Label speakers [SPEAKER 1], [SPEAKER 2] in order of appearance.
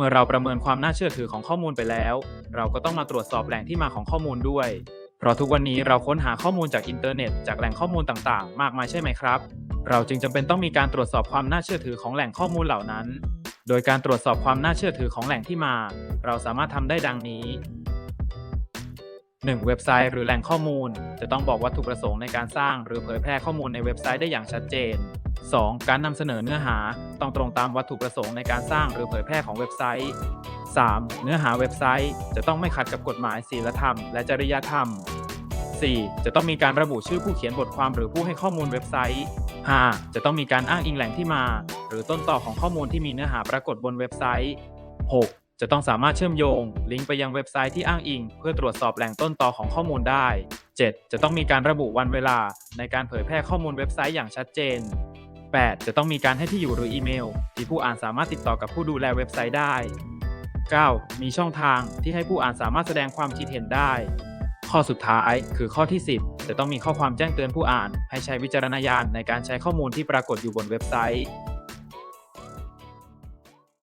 [SPEAKER 1] มื่อเราประเมินความน่าเชื่อถือของข้อมูลไปแล้ว เราก็ต้องมาตรวจสอบแหล่งที่มาของข้อมูลด้วย เพราะทุกวันนี้เราค้นหาข้อมูลจากอินเทอร์เน็ตจากแหล่งข้อมูลต่างๆ มากมายใช่ไหมครับ เราจึงจำเป็นต้องมีการตรวจสอบความน่าเชื่อถือของแหล่งข้อมูลเหล่านั้น โดยการตรวจสอบความน่าเชื่อถือของแหล่งที่มา เราสามารถทำได้ดังนี้ 1. เว็บไซต์หรือแหล่งข้อมูล จะต้องบอกวัตถุประสงค์ในการสร้าง หรือเผยแพร่ข้อมูลในเว็บไซต์ได้อย่างชัดเจน 2. การนำเสนอเนื้อหาต้องตรงตามวัตถุประสงค์ในการสร้างหรือเผยแพร่ของเว็บไซต์ 3. เนื้อหาเว็บไซต์ จะต้องไม่ขัดกับกฎหมายศีลธรรม และจริยธรรม 4. จะต้องมีการระบุชื่อผู้เขียนบทความหรือผู้ให้ข้อมูลเว็บไซต์ 5. จะต้องมีการอ้างอิงแหล่งที่มา หรือต้นต่อของข้อมูลที่มีเนื้อหาปรากฏบนเว็บไซต์ 6. จะต้องสามารถเชื่อมโยง ลิงก์ไปยังเว็บไซต์ที่อ้างอิง เพื่อตรวจสอบแหล่งต้นต่อของข้อมูลได้ 7. จะต้องมีการระบุวันเวลา ในการเผยแพร่ข้อมูลเว็บไซต์อย่างชัดเจน 8. จะต้องมีการให้ที่อยู่หรืออีเมล ที่ผู้อ่านสามารถติดต่อกับผู้ดูแลเว็บไซต์ได้ 9. มีช่องทางที่ให้ผู้อ่านสามารถแสดงความคิดเห็นได้ ข้อสุดท้ายคือข้อที่ 10 จะต้องมีข้อความแจ้งเตือนผู้อ่าน ให้ใช้วิจารณญาณในการใช้ข้อมูลที่ปรากฏอยู่บนเว็บไซต์